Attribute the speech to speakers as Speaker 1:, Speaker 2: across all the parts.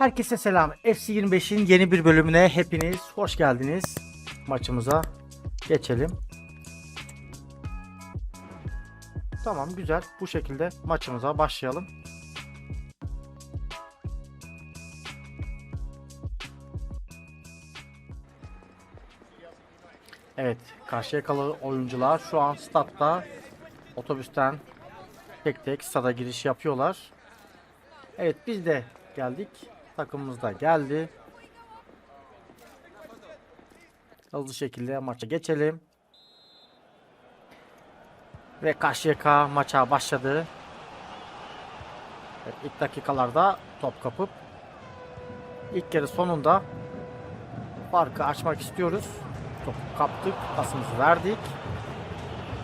Speaker 1: Herkese selam. FC25'in yeni bir bölümüne hepiniz hoş geldiniz. Maçımıza geçelim. Tamam güzel. Bu şekilde maçımıza başlayalım. Evet, karşıya kalı oyuncular şu an statta otobüsten tek tek stada giriş yapıyorlar. Evet biz de geldik. Takımımız da geldi. Hızlı şekilde maça geçelim. Ve Karşıyaka maça başladı. Evet, ilk dakikalarda top kapıp ilk yarı sonunda farkı açmak istiyoruz. Topu kaptık, pasımızı verdik.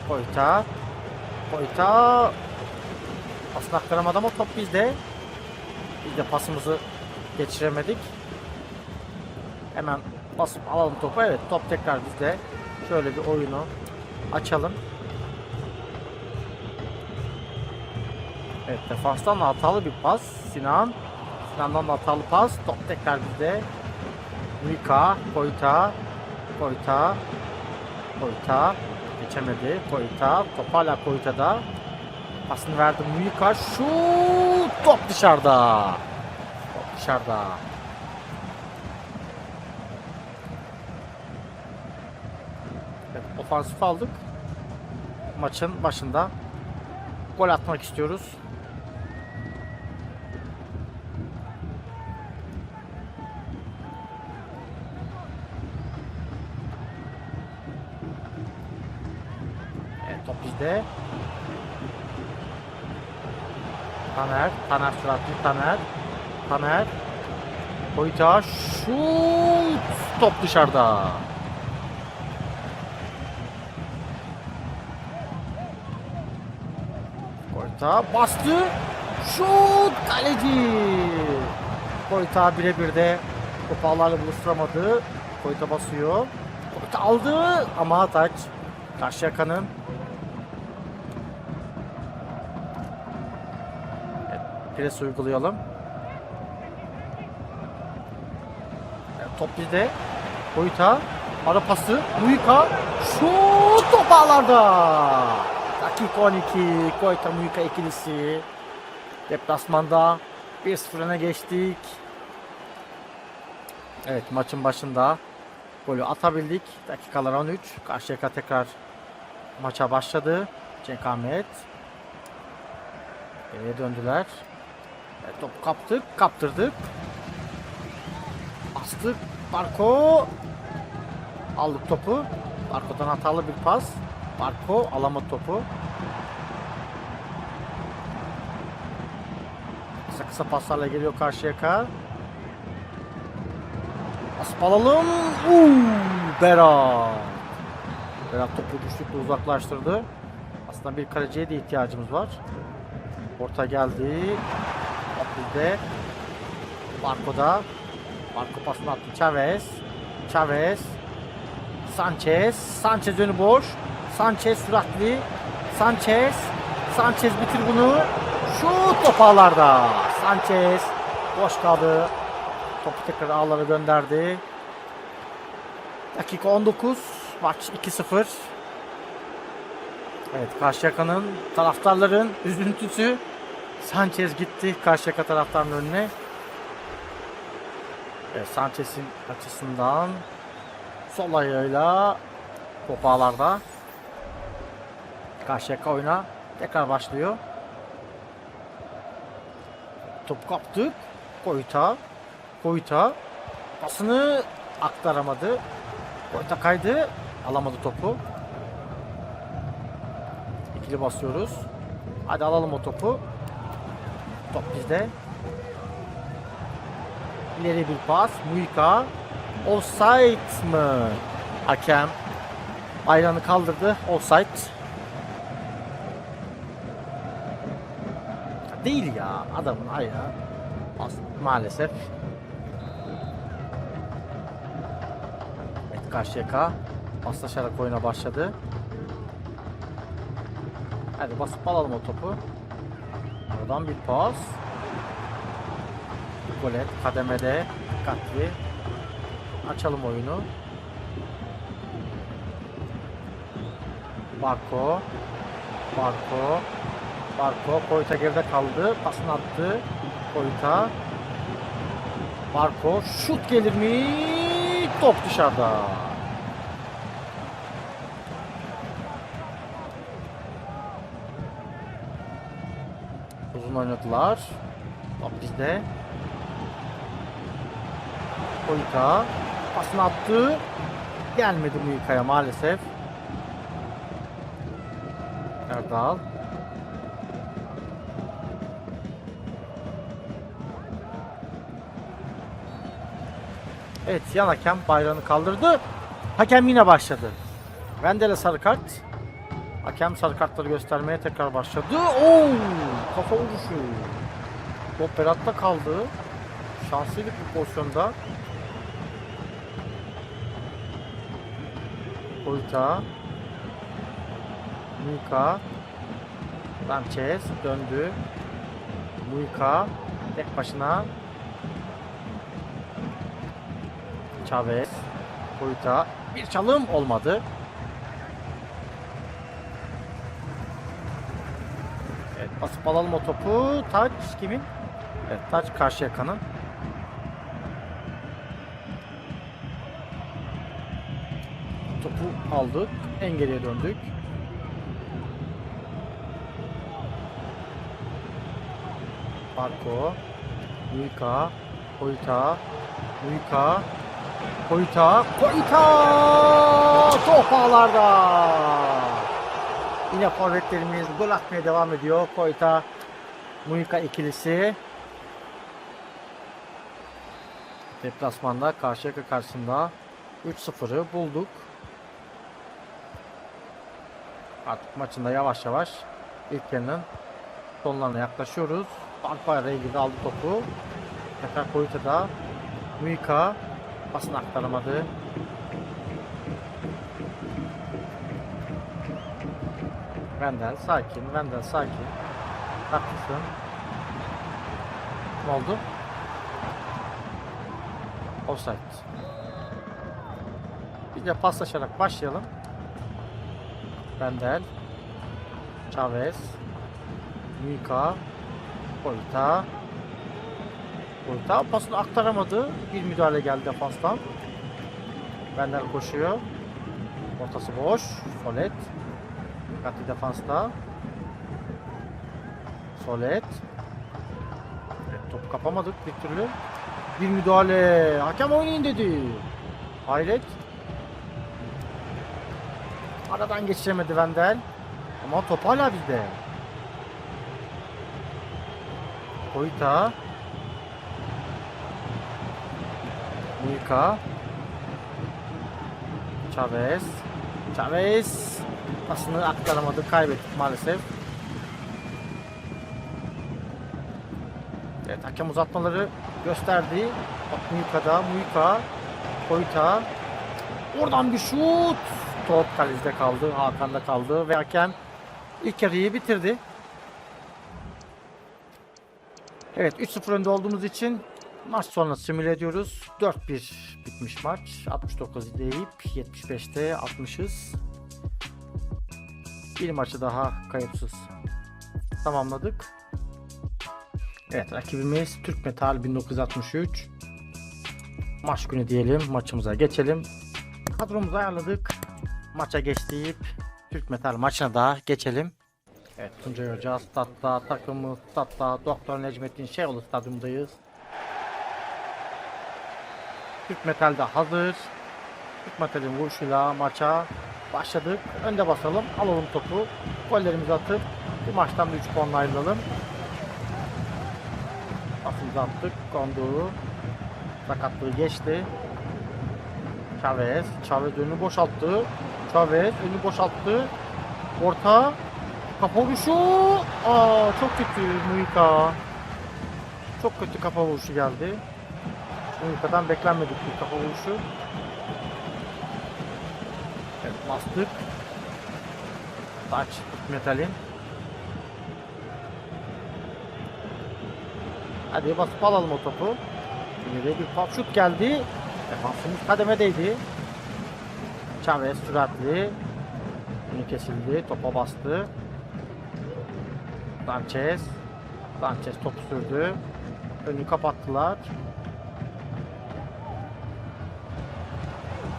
Speaker 1: Koyta, Koyta aslında aktaramadı ama top bizde. Biz de pasımızı geçiremedik. Hemen basıp alalım topu. Evet top tekrar bizde. Şöyle bir oyunu açalım. Evet defanstan hatalı bir pas. Sinan. Sinan'dan da hatalı pas. Top tekrar bizde. Mika, Koyta, Koyta, Koyta. Geçemedi. Koyta. Top hala Koyta'da. Pasını verdi Mika. Şut! Top dışarıda. Dışarıda. Evet, ofansif aldık. Maçın başında gol atmak istiyoruz. Top bizde. Taner, Taner süratli Taner. Taner. Koyta şut. Top dışarıda. Koyta bastı. Şut kaleci. Koyta birebir de topağlarla buluşturamadı. Koyta basıyor. Koyta aldı ama taç. Karşıyaka'nın Pres uygulayalım. Top bizde. Boyuta. Ara pası. Muyka. Şut top ağlarda. Dakika 12. Koyta Muyka ikilisi. Deplasmanda 1-0 öne geçtik. Evet maçın başında golü atabildik. Dakikalar 13. Karşıyaka tekrar maça başladı. Cenk Ahmet. Geriye döndüler. Evet, top kaptık, kaptırdık. Bastık. Barko. Aldık topu. Barko'dan hatalı bir pas. Barko alamadı topu. Kısa kısa paslarla geliyor karşıyaka. Basıp alalım. Uuu, Berat. Berat topu güçlükle uzaklaştırdı. Aslında bir kaleciye de ihtiyacımız var. Orta geldi. Top bizde. Barco pasını attı. Chavez. Chavez. Sanchez. Sanchez önü boş. Sanchez süratli. Sanchez. Sanchez bitir bunu. Şut top ağlarda. Sanchez. Boş kaldı. Topu tekrar ağlara gönderdi. Dakika 19. Maç 2-0. Evet Karşıyaka'nın taraftarların üzüntüsü Sanchez gitti Karşıyaka taraftarının önüne. Evet, Sanchez'in açısından sol ayağıyla top ağlarda. Karşıyaka oyuna tekrar başlıyor. Top kaptık. Koyta. Koyta. Pasını aktaramadı. Koyta kaydı. Alamadı topu. İkili basıyoruz. Hadi alalım o topu. Top bizde. İleri bir pas. Muika. Offside mı? Hakem. Ayranı kaldırdı. Offside. Değil ya. Adamın ayağı. Maalesef. Evet Karşıyaka. Paslaşarak oyuna başladı. Hadi basıp alalım o topu. Aradan bir pas. Golet kademede dikkatli. Açalım oyunu. Barko. Barko. Barko. Koyta geride kaldı. Pasını attı. Koyta. Barko. Şut gelir mi? Top dışarıda. Uzun oynadılar. Top bizde. Koyta. Pasını attı. Gelmedi Muika'ya maalesef. Erdal. Evet yan hakem bayrağını kaldırdı. Hakem yine başladı. Vendel'e sarı kart. Hakem sarı kartları göstermeye tekrar başladı. Oo, kafa vuruşu. Top Berat'ta kaldı. Şanslıydık bu pozisyonda. Koyta. Muika. Sanchez döndü. Muika tek başına. Chavez. Koyta. Bir çalım olmadı. Evet basıp alalım o topu. Taç kimin? Evet taç karşı yakanın. Topu aldık. En geriye döndük. Marco. Muika. Koyta. Muika. Koyta. Koyta! Top ağlarda. Yine forvetlerimiz gol atmaya devam ediyor. Koyta. Muika ikilisi. Deplasmanda Karşıyaka karşısında 3-0'ı bulduk. Artık maçında yavaş yavaş ilk yarının sonlarına yaklaşıyoruz. Bayrağı ilgili aldı topu. Tekrar Koyuta'da Muika pasını aktaramadı. Vendel sakin, Vendel sakin. Haklısın. Ne oldu? Offside. Bir de paslaşarak başlayalım. Vendel. Chavez. Mika. Koyta. Koyta pasını aktaramadı. Bir müdahale geldi defanstan. Vendel koşuyor. Ortası boş. Solet. Dikkatli defansta. Solet. Evet, topu kapamadık bir türlü. Bir müdahale. Hakem oynayın dedi. Hayret. Aradan geçiremedi Vendel. Ama top hala bizde. Koyta. Muika. Chavez. Chavez. Pasını aktaramadı. Kaybettik maalesef. Evet hakem uzatmaları gösterdi. Bak Muika'da. Muika. Koyta. Oradan bir şut. Top kalecide kaldı. Hakan'da kaldı ve hakem ilk yarıyı bitirdi. Evet 3-0 önde olduğumuz için maç sonrası simüle ediyoruz. 4-1 bitmiş maç. 69 deyip 75'te 60'ız. Bir maçı daha kayıpsız tamamladık. Evet rakibimiz Türk Metal 1963. Maç günü diyelim maçımıza geçelim. Kadromuzu ayarladık. Maça geçtik. Türk Metal maçına da geçelim. Evet Tuncay Hoca statta, takımı statta, Doktor Necmettin Şeyoğlu stadyumundayız. Türk Metal de hazır. Türk Metal'in vuruşuyla maça başladık. Önde basalım, alalım topu. Gollerimizi atıp bu maçtan da 3 puanla ayrılalım. Pasımızı attık. Kondu. Sakatlığı geçti. Chavez. Chavez önünü boşalttı. Chavez önünü boşalttı. Orta. Kafa vuruşu. Aa çok kötü Muika. Çok kötü kafa vuruşu geldi. Muika'dan beklenmedik bir kafa vuruşu. Evet bastık. Taç metalin. Hadi basıp alalım o topu. İleriye bir pop şut geldi. Defansımız kademedeydi. Chavez süratli. Önü kesildi. Topa bastı. Sanchez. Sanchez topu sürdü. Önü kapattılar.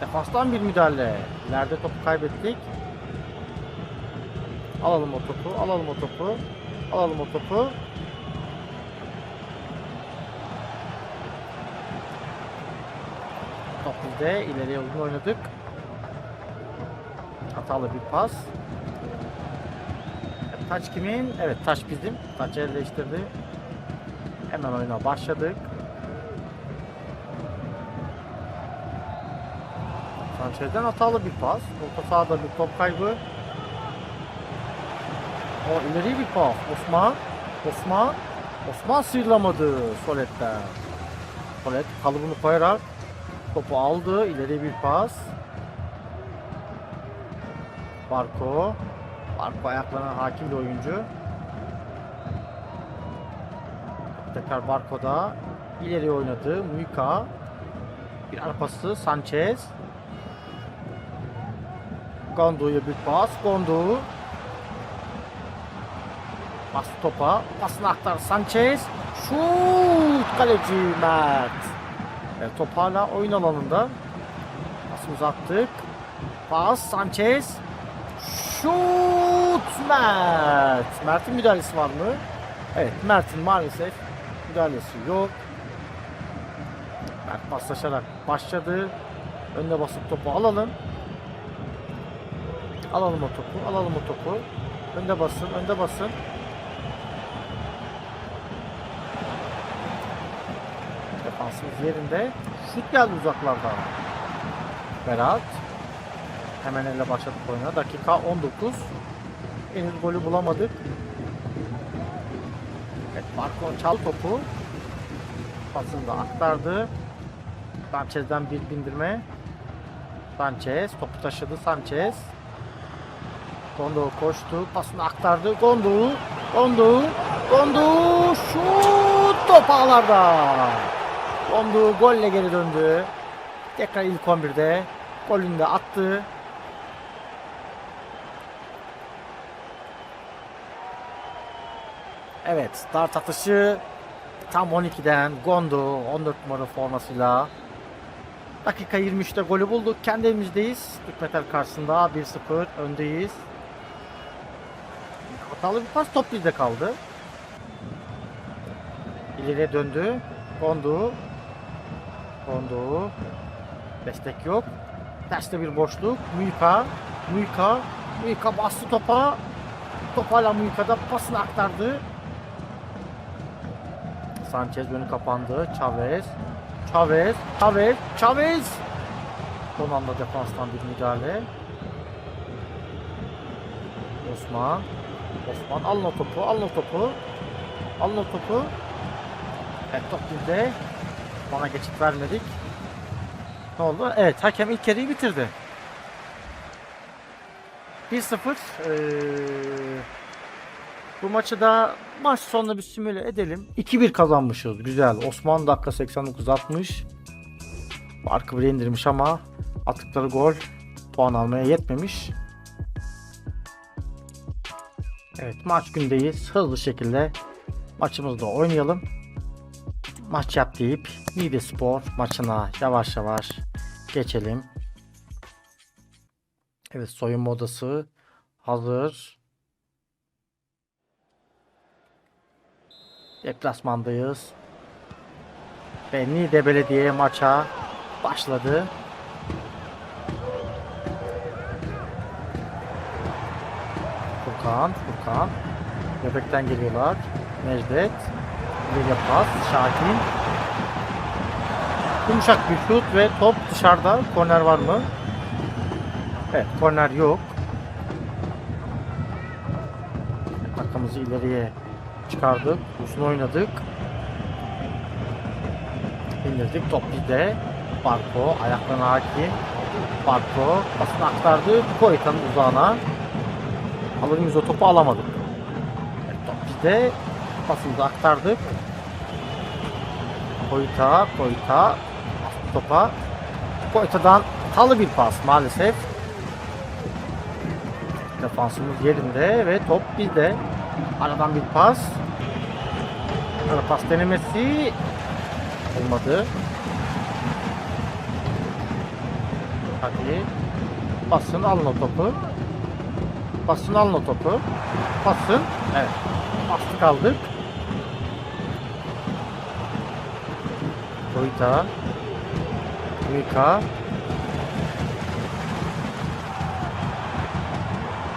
Speaker 1: Defanstan bir müdahale. İleride topu kaybettik. Alalım o topu. Alalım o topu. Alalım o topu. Top bizde. İleriye uzun oynadık. Hatalı bir pas. Taç kimin? Evet taç bizim. Taç el değiştirdi. Hemen oyuna başladık. Sanchez'den hatalı bir pas. Orta sahada bir top kaybı. O ileri bir pas. Osman. Osman. Osman sıyrılamadı Solet'ten. Solet kalıbını koyarak topu aldı. İleri bir pas. Barko. Barko ayaklarına hakim bir oyuncu. Tekrar Barko'da ileri oynadı. Muika. Bir arpası Sanchez. Gondo'ya bir pas. Gondo. Bastı topa. Pasını aktar Sanchez. Şut! Kaleci Mert. Evet, top hala oyun alanında. Pasımızı attık. Pas Sanchez. Şut Mert. Mert'in müdahalesi var mı? Evet Mert'in maalesef müdahalesi yok. Mert paslaşarak başladı. Önüne basıp topu alalım. Alalım o topu. Alalım o topu. Önde basın. Önde basın. Defansımız yerinde. Şut geldi uzaklardan. Berat. Hemen elle başladık oyuna. Dakika 19. Henüz golü bulamadık. Evet, Marco çal topu. Pasını da aktardı. Sanchez'den bir bindirme. Sanchez topu taşıdı Sanchez. Gondo koştu. Pasını aktardı. Gondo. Gondo. Gondo. Şut top ağlarda. Gondo golle geri döndü. Tekrar ilk 11'de. Golünü de attı. Evet, start atışı tam 12'den Gondo 14 numara formasıyla dakika 23'te golü bulduk. Kendi evimizdeyiz. Hikmetel karşısında 1-0 öndeyiz. Hatalı bir pas top bizde kaldı. İleriye döndü. Gondo. Gondo. Destek yok. Terste bir boşluk. Muika. Muika. Muika bastı topa. Top hala Muika'da pasını aktardı. Sanchez önü kapandı. Chavez. Chavez. Chavez. Chavez. Son anda defanstan bir müdahale. Osman. Osman o topu. O topu. O topu. Evet top bizde. Bana geçit vermedik. Ne oldu? Evet hakem ilk yarıyı bitirdi. 1-0 ee, bu maçı da maç sonunda bir simüle edelim. 2-1 kazanmışız. Güzel. Osman dakika 89-60. Farkı bile indirmiş ama attıkları gol puan almaya yetmemiş. Evet maç gündeyiz. Hızlı şekilde maçımızda oynayalım. Maç yap deyip Niğde Spor maçına yavaş yavaş geçelim. Evet soyunma odası hazır. Deplasmandayız. Ve Niğde Belediye maça başladı. Furkan, Furkan. Göbekten geliyorlar. Necdet. İleriye pas. Şahin. Yumuşak bir şut ve top dışarıda. Korner var mı? Evet, korner yok. Arkamızı ileriye çıkardık. Uzun oynadık. İndirdik. Top bizde. Barko ayaklarına hakim. Barko pasını aktardı. Koykan'ın uzağına. Alır mıyız o topu alamadık. Evet, top bizde. Pasımızı aktardık. Koyta, Koyta. Topa. Koyta'dan hatalı bir pas maalesef. Defansımız yerinde ve top bizde. Aradan bir pas. Ara pas denemesi olmadı. Hadi. Basın alın o topu. Basın alın o topu. Basın. Evet. Bastık aldık. Koyta. Mika.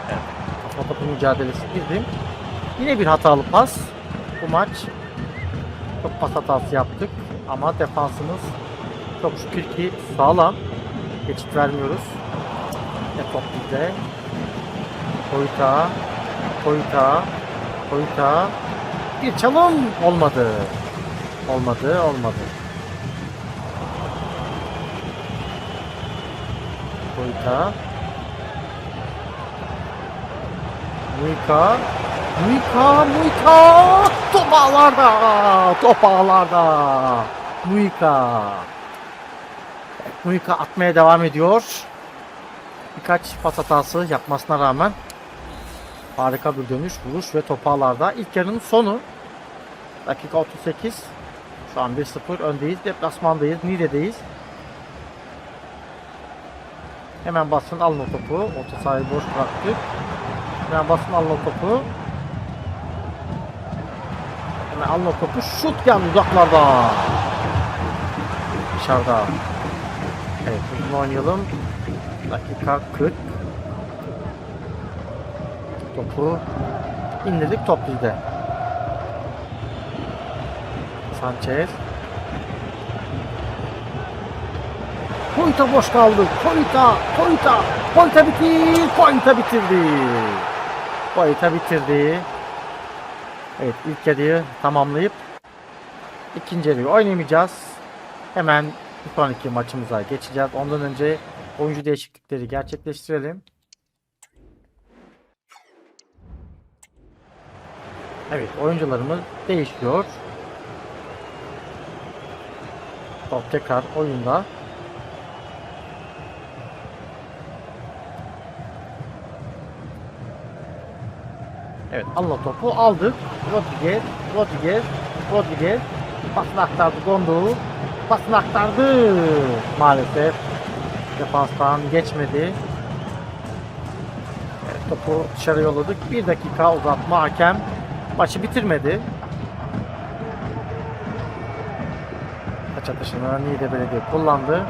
Speaker 1: Evet. Kafa topu mücadelesi girdim. Yine bir hatalı pas. Bu maç çok pas hatası yaptık. Ama defansımız çok şükür ki sağlam. Geçit vermiyoruz. Ve top bizde. Koyta. Koyta. Koyta. Bir çalım olmadı. Olmadı, olmadı. Koyta. Muika. Muika, Muika. Top ağlarda. Top ağlarda. Muika. Muika atmaya devam ediyor. Birkaç pas hatası yapmasına rağmen harika bir dönüş, vuruş ve top ağlarda. İlk yarının sonu. Dakika 38. Şu an 1-0 öndeyiz. Deplasmandayız. Niğde'deyiz. Hemen basın alın o topu. Orta sahayı boş bıraktık. Hemen basın alın o topu. Hemen alın o topu. Şut geldi uzaklarda. Dışarıda. Evet uzun oynayalım. Dakika 40. Topu indirdik top bizde. Sanchez. Koyta boş kaldı. Koyta, Koyta, Koyta bitir, Koyta bitirdi. Koyta bitirdi. Evet ilk yarıyı tamamlayıp ikinci yarıyı oynayamayacağız. Hemen sonraki maçımıza geçeceğiz. Ondan önce oyuncu değişiklikleri gerçekleştirelim. Evet oyuncularımız değişiyor. Top tekrar oyunda. Evet Allah topu aldık. Rodriguez, Rodriguez, Rodriguez. Pasını aktardı Gondu. Pasını aktardı. Maalesef defanstan geçmedi. Evet, topu dışarı yolladık. Bir dakika uzatma hakem maçı bitirmedi. Taç atışını Niğde Belediye kullandı.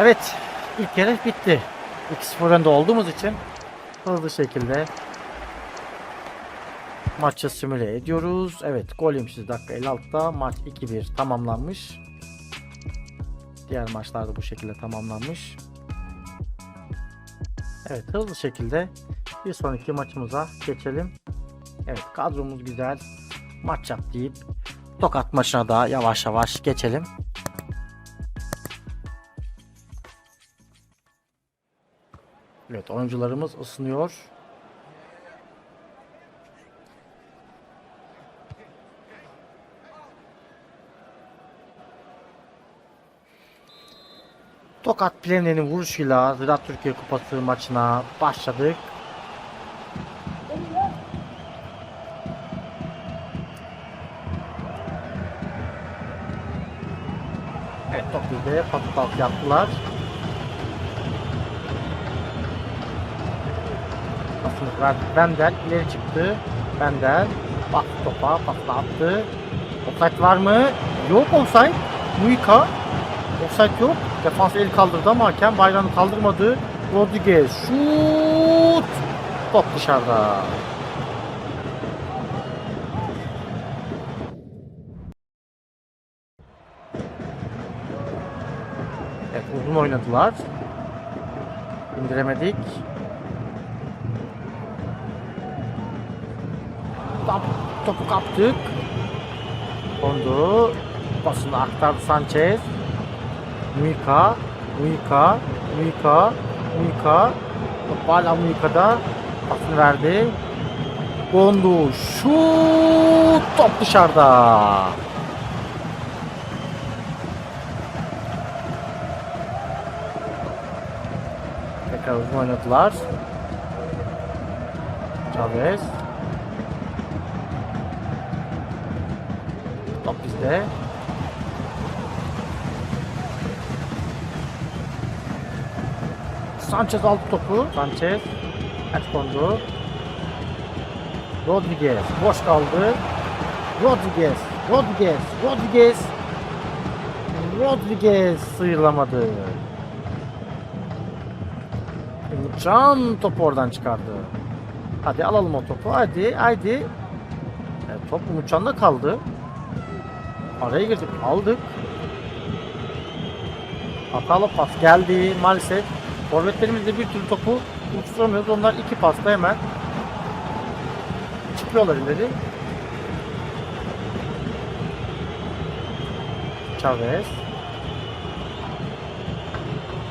Speaker 1: Evet, ilk yarı bitti. 2-0 önde olduğumuz için hızlı şekilde maçı simüle ediyoruz. Evet, gol yemişiz dakika 56'da. Maç 2-1 tamamlanmış. Diğer maçlarda bu şekilde tamamlanmış. Evet, hızlı şekilde bir sonraki maçımıza geçelim. Evet, kadromuz güzel. Maç yap deyip Tokat maçına da yavaş yavaş geçelim. Evet oyuncularımız ısınıyor. Tokat Plevne'nin vuruşuyla Ziraat Türkiye Kupası maçına başladık. Evet top bizde patlat yaptılar. Verdik. Bendel ileri çıktı. Bendel bak topa pasla attı. Offside var mı? Yok offside. Muika. Offside yok. Defans el kaldırdı ama hakem bayrağını kaldırmadı. Rodriguez şut. Top dışarıda. Evet uzun oynadılar. İndiremedik. Topu kaptık. Kondu. Pasını aktardı Sanchez. Muika. Muika. Muika. Muika. Top hala Muika'da. Pasını verdi. Gondu şut top dışarıda. Tekrar oynadılar. Chavez. Sanchez aldı topu. Sanchez. Ters kondu. Rodriguez boş kaldı. Rodriguez, Rodriguez, Rodriguez. Rodriguez sıyrılamadı. Can topu oradan çıkardı. Hadi alalım o topu. Hadi, hadi. Evet, top Umutcan'da kaldı. Araya girdik, aldık. Hatalı pas geldi maalesef. Forvetlerimiz de bir türlü topu uçuramıyoruz. Onlar iki pasta hemen çıkıyorlar ileri. Chavez.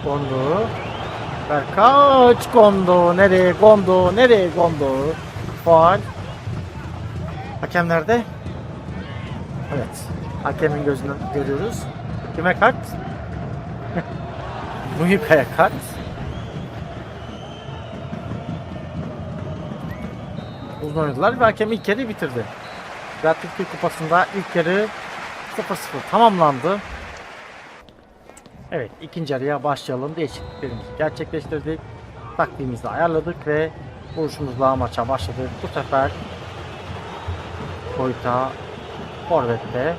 Speaker 1: Gondo. Berkaç Gondo. Nereye Gondo? Nereye Gondo? Faal. Hakem nerede? Evet. Hakemin gözünden görüyoruz. Kime kart? Muhika'ya kart. Uzun oynadılar ve hakem ilk yarıyı bitirdi. Ziraat Türkiye Kupası'nda ilk yarı 0-0 tamamlandı. Evet ikinci yarıya başlayalım. Değişikliklerimizi gerçekleştirdik. Takvimimizi ayarladık ve vuruşumuzla maça başladık. Bu sefer Koyta Forvet'te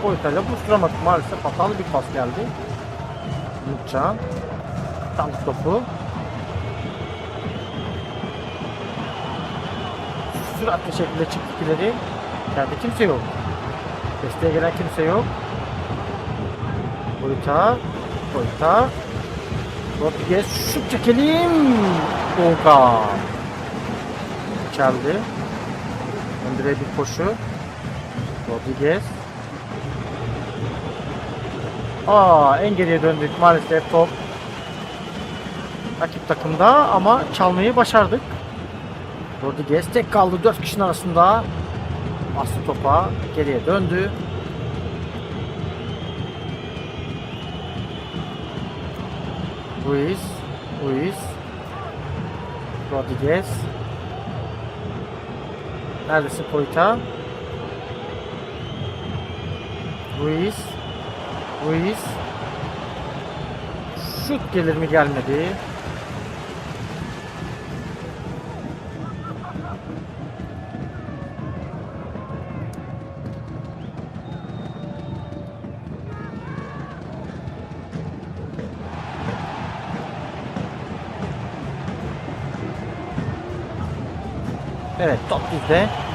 Speaker 1: Topu Koyta'yla buluşturamadık maalesef. Hatalı bir pas geldi. Umutcan. Tam topu. Süratli şekilde çıktık ileri. İçeride kimse yok. Desteğe gelen kimse yok. Koyta. Koyta. Rodriguez şut çekelim. Doğukan. Çeldi. Öndüre bir koşu. Rodriguez. Aa en geriye döndük maalesef top. Rakip takımda ama çalmayı başardık. Rodriguez tek kaldı 4 kişinin arasında. Bastı topa geriye döndü. Ruiz, Ruiz, Rodriguez. Neredesin Koyta? Ruiz, Ruiz. Şut gelir mi gelmedi. Evet top bizde.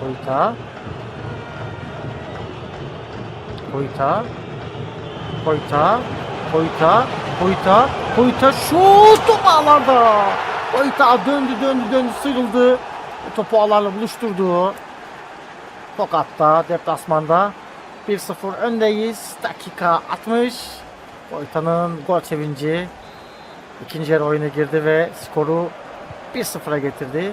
Speaker 1: Koyta. Koyta. Koyta. Koyta. Koyta. Koyta. Şut top ağlarda. Koyta döndü döndü döndü sıyrıldı. Topu ağlarla buluşturdu. Tokat'ta deplasmanda 1-0 öndeyiz. Dakika 60. Koyta'nın gol sevinci. İkinci yarı oyuna girdi ve skoru 1-0'a getirdi.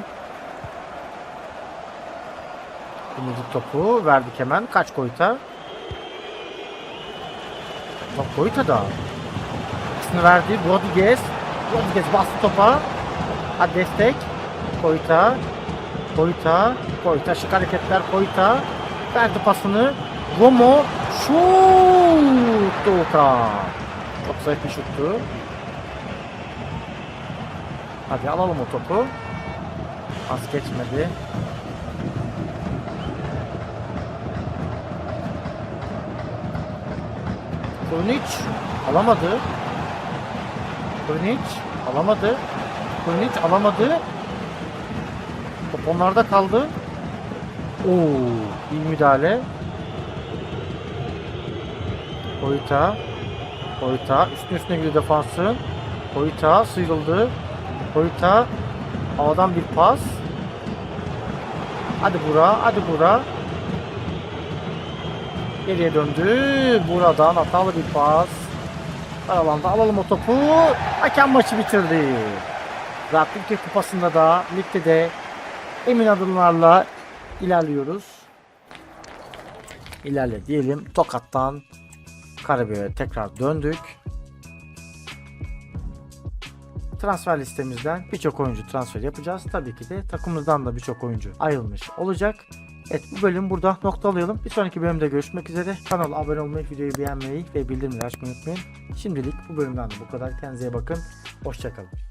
Speaker 1: Umuduk topu verdik hemen. Kaç Koyta? Bak Koyta da. İkisini verdi. Rodriguez. Rodriguez bastı topa. Hadi destek. Koyta. Koyta. Koyta. Şık hareketler Koyta. Verdi pasını. Romo. Şut. Doğukan. Çok zayıf bir şuttu. Hadi alalım o topu. Pas geçmedi. Krunic alamadı. Krunic alamadı. Krunic alamadı. Top onlarda kaldı. Oo, iyi müdahale. Koyta. Koyta. Üstüne üstüne gidiyor defansın. Koyta sıyrıldı. Koyta. Havadan bir pas. Hadi Bura. Hadi Bura. Geriye döndü. Buradan hatalı bir pas. Dar alanda alalım o topu. Hakem maçı bitirdi. Zat Türkiye Kupası'nda da ligde de emin adımlarla ilerliyoruz. İlerle diyelim. Tokat'tan Karabük'e tekrar döndük. Transfer listemizden birçok oyuncu transfer yapacağız. Tabii ki de takımımızdan da birçok oyuncu ayrılmış olacak. Evet bu bölüm burada noktalayalım. Bir sonraki bölümde görüşmek üzere. Kanala abone olmayı, videoyu beğenmeyi ve bildirimleri açmayı unutmayın. Şimdilik bu bölümden de bu kadar. Kendinize bakın. Hoşçakalın.